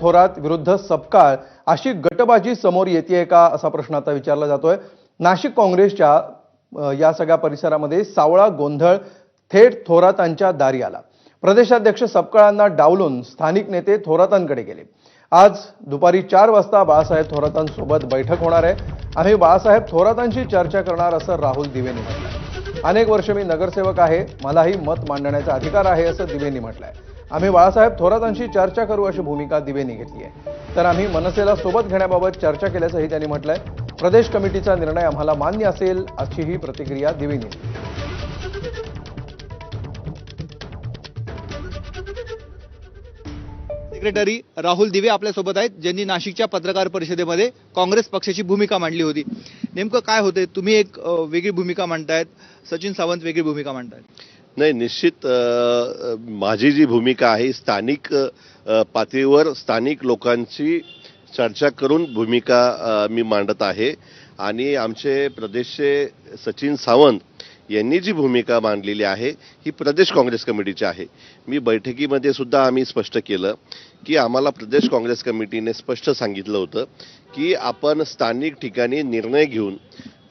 थोरात विरुद्ध सपकाळ अशी गटबाजी समोर येते का असा प्रश्न आता विचारला जातोय. नाशिक काँग्रेसच्या या सगळ्या परिसरामध्ये सावळा गोंधळ थेट थोरातांच्या दारी आला. प्रदेशाध्यक्ष सपकाळांना डावलून स्थानिक नेते थोरातांकडे गेले. आज दुपारी चार वाजता बाळासाहेब थोरातांसोबत बैठक होणार आहे. आम्ही बाळासाहेब थोरातांशी चर्चा करणार असं राहुल दिवेनी म्हटलंय. अनेक वर्ष मी नगरसेवक आहे. मलाही मत मांडण्याचा अधिकार आहे असं दिवेनी म्हटलंय. आम्ही बाळासाहेब थोरातांशी चर्चा करू अशी भूमिका दिवेंनी घेतली आहे. तर आम्ही मनसेला सोबत घेण्याबाबत चर्चा केल्याचंही त्यांनी म्हटलंय प्रदेश कमिटीचा निर्णय आम्हाला मान्य असेल अशीही प्रतिक्रिया दिवेंनी सेक्रेटरी राहुल दिवे आपल्यासोबत आहेत ज्यांनी नाशिकच्या पत्रकार परिषदेमध्ये काँग्रेस पक्षाची भूमिका मांडली होती. नेमकं काय होते तुम्ही एक वेगळी भूमिका मांडतायत सचिन सावंत वेगळी भूमिका मांडतायत. नाही निश्चित माझी जी भूमिका आहे स्थानिक पातळीवर स्थानिक लोकांची चर्चा करून भूमिका मी मांडत आहे. आणि आमचे प्रदेशचे सचिन सावंत यांनी जी भूमिका मांडलेली आहे ही प्रदेश काँग्रेस कमिटीची आहे. मी बैठकीमध्ये सुद्धा आम्ही स्पष्ट केलं की आम्हाला प्रदेश काँग्रेस कमिटीने स्पष्ट सांगितलं होतं की आपण स्थानिक ठिकाणी निर्णय घेऊन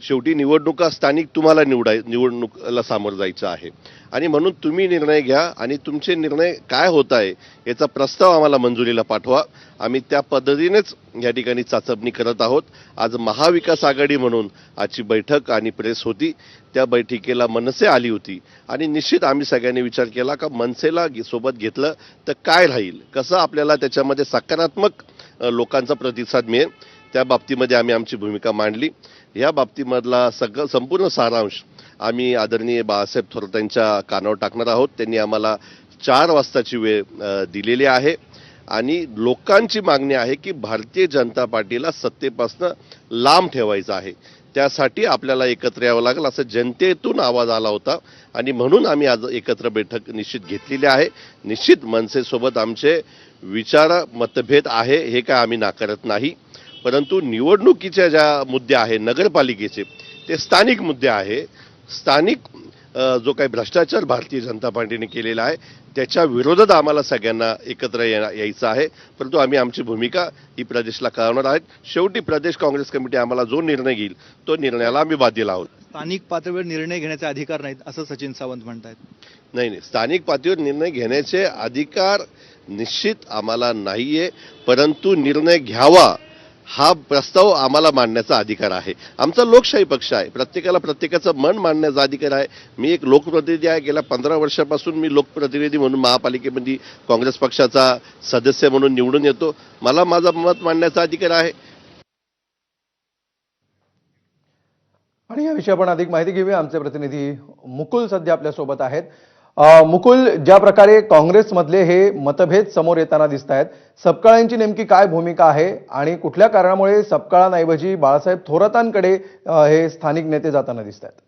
शेवटी निवडणुका स्थानिक तुम्हाला निवडाय निवडणुकीला सामोरं जायचं आहे. आणि म्हणून तुम्ही निर्णय घ्या आणि तुमचे निर्णय काय होत आहे याचा प्रस्ताव आम्हाला मंजुरीला पाठवा. आम्ही त्या पद्धतीनेच या ठिकाणी चाचपणी करत आहोत. आज महाविकास आघाडी म्हणून आजची बैठक आणि प्रेस होती. त्या बैठकीला मनसे आली होती. आणि निश्चित आम्ही सगळ्यांनी विचार केला का मनसेला सोबत घेतलं तर काय राहील? कसं आपल्याला त्याच्यामध्ये सकारात्मक लोकांचा प्रतिसाद मिळेल. त्या बाबतीमध्ये आम्ही आमची भूमिका मांडली. या बाबतीमधला सगळं संपूर्ण सारांश आम्ही आदरणीय बाळासाहेब थोरात यांच्या कानावर टाकणार आहोत. त्यांनी आम्हाला चार वाजताची वेळ दिलेली आहे. आणि लोकांची मागणी आहे की भारतीय जनता पार्टीला सत्तेपासून लांब ठेवायचं आहे. त्यासाठी आपल्याला एकत्र यावं लागेल असं जनतेतून आवाज आला होता. आणि म्हणून आम्ही आज एकत्र बैठक निश्चित घेतलेली आहे. निश्चित मनसेसोबत आमचे विचार मतभेद आहे हे काय आम्ही नाकारत नाही. परंतु निवडणुकीच्या ज्या मुद्दे आहे नगरपालिकेचे ते स्थानिक मुद्दे आहे. स्थानिक जो काही भ्रष्टाचार भारतीय जनता पार्टीने केलेला आहे त्याच्या विरोधात आम्हाला सगळ्यांना एकत्र यायचं आहे. परंतु आम्ही आमची भूमिका ही प्रदेशला कळवणार आहेत. शेवटी प्रदेश काँग्रेस कमिटी आम्हाला जो निर्णय घेईल तो निर्णयाला आम्ही बाध्य आहोत. स्थानिक पातळीवर निर्णय घेण्याचे अधिकार नाहीत असं सचिन सावंत म्हणतायत. नाही नाही. स्थानिक पातळीवर निर्णय घेण्याचे अधिकार निश्चित आम्हाला नाहीये. परंतु निर्णय घ्यावा हा प्रस्ताव आम्हाला मांडण्याचा अधिकार आहे. आमचा लोकशाही पक्ष आहे. प्रत्येकाला प्रत्येकाचं मन मांडण्याचा अधिकार आहे. मी एक लोकप्रतिनिधी आहे. गेल्या पंधरा वर्षापासून मी लोकप्रतिनिधी म्हणून महापालिकेमध्ये काँग्रेस पक्षाचा सदस्य म्हणून निवडून येतो. मला माझं मत मांडण्याचा अधिकार आहे. आणि याविषयी आपण अधिक माहिती घेऊया. आमचे प्रतिनिधी मुकुल सध्या आपल्यासोबत आहेत. मुकुल ज्या प्रकारे काँग्रेसमधले हे मतभेद समोर येताना दिसत आहेत सपकाळांची नेमकी काय भूमिका आहे आणि कुठल्या कारणामुळे सपकाळांऐवजी बाळासाहेब थोरातांकडे हे स्थानिक नेते जाताना दिसत आहेत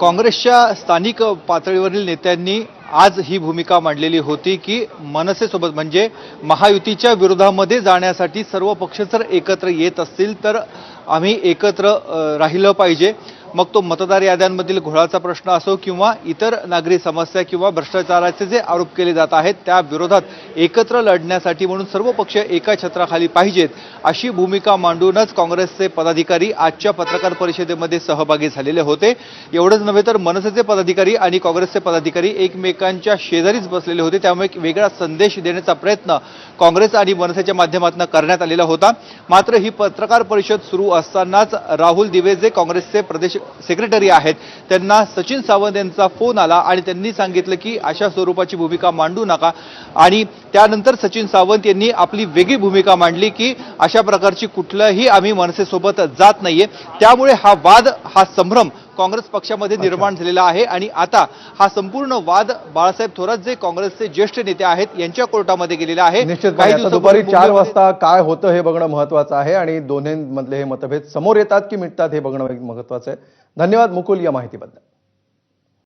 काँग्रेसच्या स्थानिक पातळीवरील नेत्यांनी आज ही भूमिका मांडलेली होती की मनसेसोबत म्हणजे महायुतीच्या विरोधामध्ये जाण्यासाठी सर्व पक्ष जर एकत्र येत असतील तर आम्ही एकत्र राहिलं पाहिजे. मग तो मतदार याद्यांमधील घोळाचा प्रश्न असो किंवा इतर नागरी समस्या किंवा भ्रष्टाचाराचे जे आरोप केले जात आहेत त्या विरोधात एकत्र लढण्यासाठी म्हणून सर्व पक्ष एका छत्राखाली पाहिजेत अशी भूमिका मांडूनच काँग्रेसचे पदाधिकारी आजच्या पत्रकार परिषदेमध्ये सहभागी झालेले होते. एवढंच नव्हे तर मनसेचे पदाधिकारी आणि काँग्रेसचे पदाधिकारी एकमेकांच्या शेजारीच बसलेले होते. त्यामुळे एक वेगळा संदेश देण्याचा प्रयत्न काँग्रेस आणि मनसेच्या माध्यमातून करण्यात आलेला होता. मात्र ही पत्रकार परिषद सुरू असतानाच राहुल दिवे जे काँग्रेसचे प्रदेश सेक्रेटरी आहेत त्यांना सचिन सावंत यांचा फोन आला आणि त्यांनी सांगितलं की अशा स्वरूपाची भूमिका मांडू नका. आणि त्यानंतर सचिन सावंत यांनी आपली वेगळी भूमिका मांडली की अशा प्रकारची कुठलंही आम्ही मनसेसोबत जात नाहीये. त्यामुळे हा वाद हा संभ्रम काँग्रेस पक्षामध्ये निर्माण झालेला आहे आणि आता हा संपूर्ण वाद बाळासाहेब थोरात जे काँग्रेसचे ज्येष्ठ नेते आहेत यांच्या कोर्टामध्ये गेलेला आहे. निश्चितपणे आता दुपारी चार वाजता काय होतं हे बघणं महत्वाचं आहे आणि दोन्हीमधले हे मतभेद समोर येतात की मिटतात हे बघणं महत्वाचं आहे. धन्यवाद मुकुल या माहितीबद्दल.